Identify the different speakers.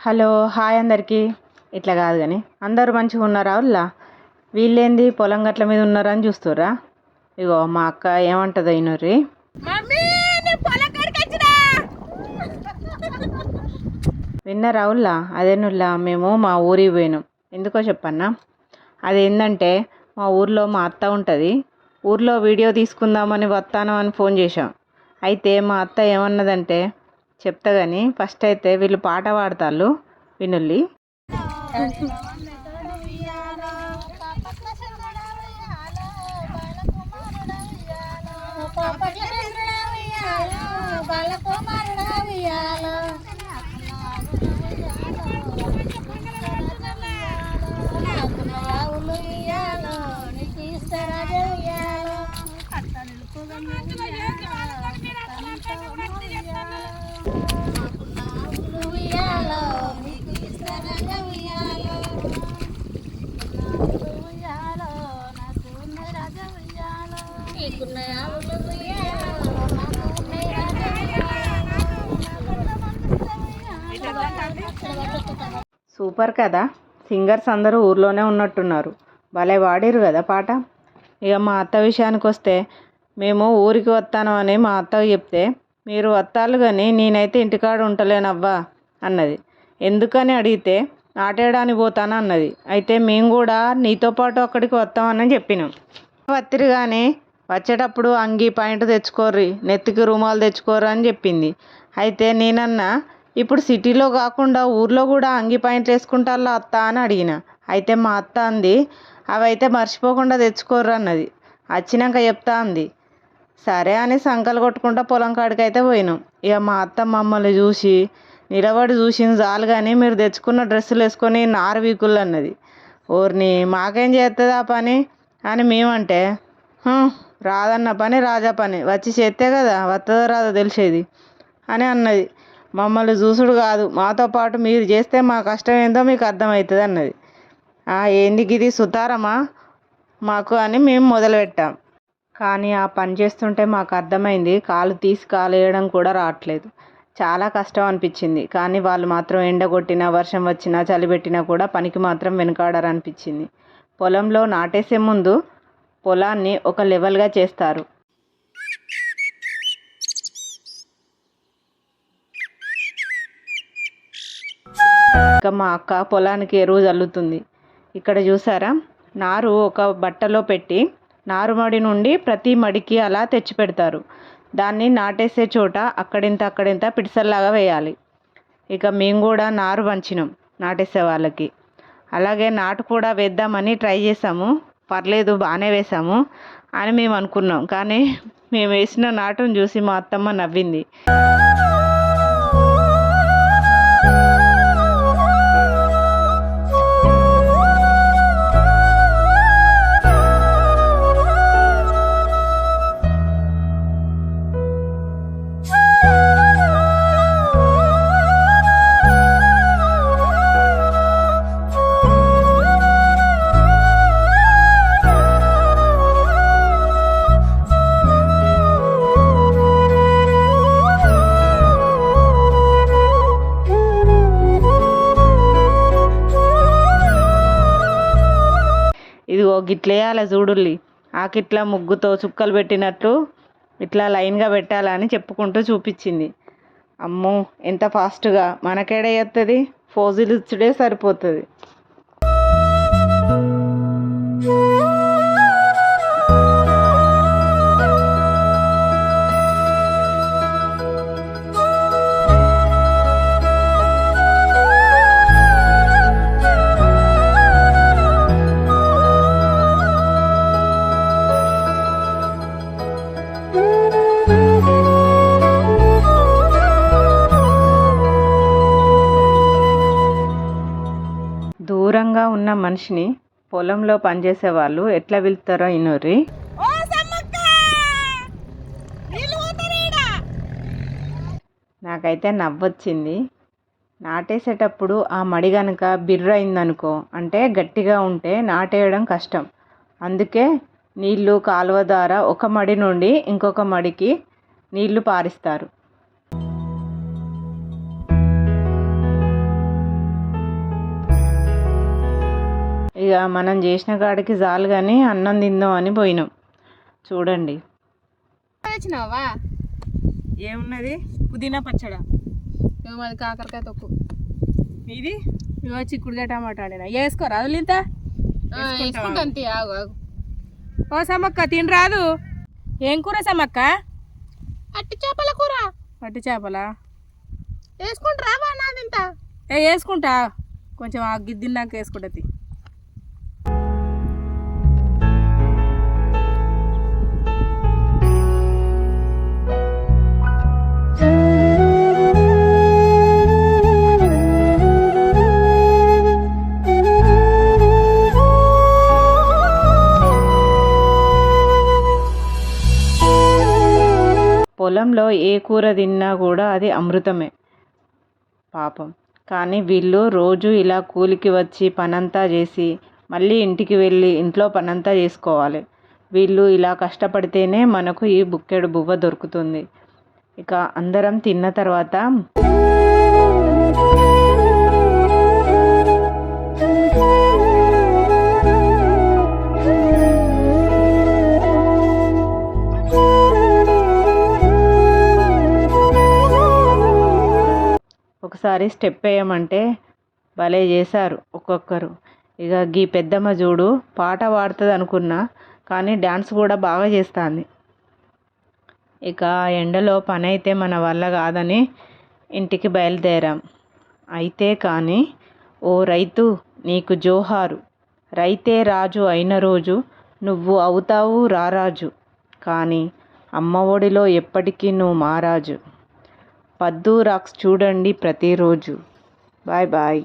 Speaker 1: Hello hi అందరికీ. ఇట్లా కాదు కానీ అందరూ మంచిగా ఉన్నారా ఉల్లా వీళ్ళేంది పొలం గట్ల మీద ఉన్నారా అని చూస్తుర్రా? ఇగో మా అక్క ఏమంటదో ఇనుర్రి.
Speaker 2: వచ్చిన.
Speaker 1: విన్నారా ఉల్లా అదేనుల్లా మేము మా ఊరికి పోయినాం. ఎందుకో చెప్పన్నా? అదేంటంటే మా ఊర్లో మా అత్త ఉంటుంది. ఊర్లో వీడియో తీసుకుందామని వస్తాను అని ఫోన్ చేశాం. అయితే మా అత్త ఏమన్నదంటే చెప్తా కానీ ఫస్ట్ అయితే వీళ్ళు పాట పాడతాళ్ళు వినుల్లి సూపర్ కదా. సింగర్స్ అందరూ ఊర్లోనే ఉన్నట్టున్నారు. భలే వాడిరు కదా పాట. ఇక మా అత్త విషయానికి వస్తే మేము ఊరికి వస్తాను అని మా అత్తకు చెప్తే మీరు వత్తాలు కానీ నేనైతే ఇంటికాడ ఉంటలేనవ్వా అన్నది. ఎందుకని అడిగితే నాటేయడానికి పోతాను అన్నది. అయితే మేము కూడా నీతో పాటు అక్కడికి వస్తామని చెప్పినాం. వత్తిరు కానీ వచ్చేటప్పుడు అంగి పాయింట్ తెచ్చుకోర్రి నెత్తికి రుమాలు తెచ్చుకోరు అని చెప్పింది. అయితే నేనన్నా ఇప్పుడు సిటీలో కాకుండా ఊర్లో కూడా అంగి పాయింట్లు వేసుకుంటారా అత్త అని అడిగిన. అయితే మా అత్త అంది అవైతే మర్చిపోకుండా తెచ్చుకోర్రు అన్నది. వచ్చినాక చెప్తా అంది సరే అని సంకలు కొట్టుకుంటా పొలం కాడికి అయితే పోయినాం. ఇక మా అత్త మమ్మల్ని చూసి నిలబడి చూసింది చాలు కానీ మీరు తెచ్చుకున్న డ్రెస్సులు వేసుకొని నారు వీకులు అన్నది. ఓర్ని మాకేం చేస్తుంది ఆ పని? అని మేమంటే రాదన్న పని రాజా పని. వచ్చి చేస్తే కదా వస్తుందో రాదో తెలిసేది. అని అన్నది. మమ్మల్ని చూసుడు కాదు. మాతో పాటు మీరు చేస్తే మా కష్టం ఏందో మీకు అర్థమవుతుంది అన్నది. ఏంది ఇది సుతారమా? మాకు అని మేము మొదలుపెట్టాం. కానీ ఆ పని చేస్తుంటే మాకు అర్థమైంది. కాలు తీసి కాలేయడం కూడా రావట్లేదు. చాలా కష్టం అనిపించింది. కానీ వాళ్ళు మాత్రం ఎండ కొట్టినా వర్షం వచ్చినా చలి పెట్టినా కూడా పనికి మాత్రం వెనుకాడారనిపించింది. పొలంలో నాటేసే ముందు పొలాన్ని ఒక లెవెల్గా చేస్తారు. ఇక మా అక్క పొలానికి ఎరువు చల్లుతుంది ఇక్కడ చూసారా? నారు ఒక బట్టలో పెట్టి నారుమడి నుండి ప్రతి మడికి అలా తెచ్చి పెడతారు. దాన్ని నాటేసే చోట అక్కడింత అక్కడింత పిడిసల్లాగా వేయాలి. ఇక మేము కూడా నారు పంచినాం నాటేసే వాళ్ళకి. అలాగే నాటు కూడా వేద్దామని ట్రై చేసాము. పర్లేదు బాగానే వేసాము అని మేము అనుకున్నాం కానీ మేము వేసిన నాటం చూసి మా అత్తమ్మ నవ్వింది. గిట్లేయాలి చూడుల్లి ఆకిట్లా ముగ్గుతో చుక్కలు పెట్టినట్టు ఇట్లా లైన్గా పెట్టాలని చెప్పుకుంటూ చూపించింది. అమ్మో ఎంత ఫాస్ట్గా. మనకేడ చేస్తుంది ఫోజులు ఇచ్చుడే సరిపోతుంది. దూరంగా ఉన్న మనిషిని పొలంలో పనిచేసే వాళ్ళు ఎట్లా వెళ్తారో ఇనోరి?
Speaker 2: ఓ సమ్మక్క! నీళ్ళు పోతారీడ
Speaker 1: నాకైతే నవ్వొచ్చింది. నాటేసేటప్పుడు ఆ మడి కనుక బిర్ర అయిందనుకో అంటే గట్టిగా ఉంటే నాటేయడం కష్టం. అందుకే నీళ్ళు కాలువ ద్వారా ఒక మడి నుండి ఇంకొక మడికి నీళ్ళు పారిస్తారు. ఇక మనం చేసిన కాడికి జాలు కానీ అన్నం తిందాం అని పోయినాం. చూడండి.
Speaker 2: వచ్చినావా?
Speaker 1: ఏమున్నది? పుదీనా పచ్చడ.
Speaker 2: మాది కాకరకాయ తొక్కు.
Speaker 1: ఇది
Speaker 2: ఇవో చిక్కుడుగా టమాటా అండి వేసుకోరా వదిలింత? వేసుకుంటాను ఆగు ఆగు.
Speaker 1: ఓ సమ్మక్క తిని రాదు ఏం కూర సమ్మక్క?
Speaker 2: అట్టి చేపల కూర.
Speaker 1: పట్టి చేపలా?
Speaker 2: వేసుకుంటారా బా నాది ఇంత
Speaker 1: ఏ వేసుకుంటా. కొంచెం ఆ గిద్దిన్నాక వేసుకుంటుంది పొలంలో ఏ కూర తిన్నా కూడా అది అమృతమే. పాపం. కానీ వీళ్ళు రోజు ఇలా కూలికి వచ్చి పనంతా చేసి మళ్ళీ ఇంటికి వెళ్ళి ఇంట్లో పనంతా చేసుకోవాలి. వీళ్ళు ఇలా కష్టపడితేనే మనకు ఈ బుక్కెడు బువ్వ దొరుకుతుంది. ఇక అందరం తిన్న తర్వాత ఒకసారి స్టెప్ వేయమంటే భలే చేశారు ఒక్కొక్కరు. ఇక గీ పెద్దమ్మ చూడు పాట పాడుతుంది అనుకున్నా కానీ డ్యాన్స్ కూడా బాగా చేస్తుంది. ఇక ఎండలో పని అయితే మన వల్ల కాదని ఇంటికి బయలుదేరాం. అయితే కానీ ఓ రైతు నీకు జోహారు. రైతే రాజు అయిన రోజు నువ్వు అవుతావు రారాజు కానీ అమ్మ ఒడిలో ఎప్పటికీ నువ్వు మారాజు పద్దు రాక్స్ చూడండి ప్రతిరోజు. Bye bye.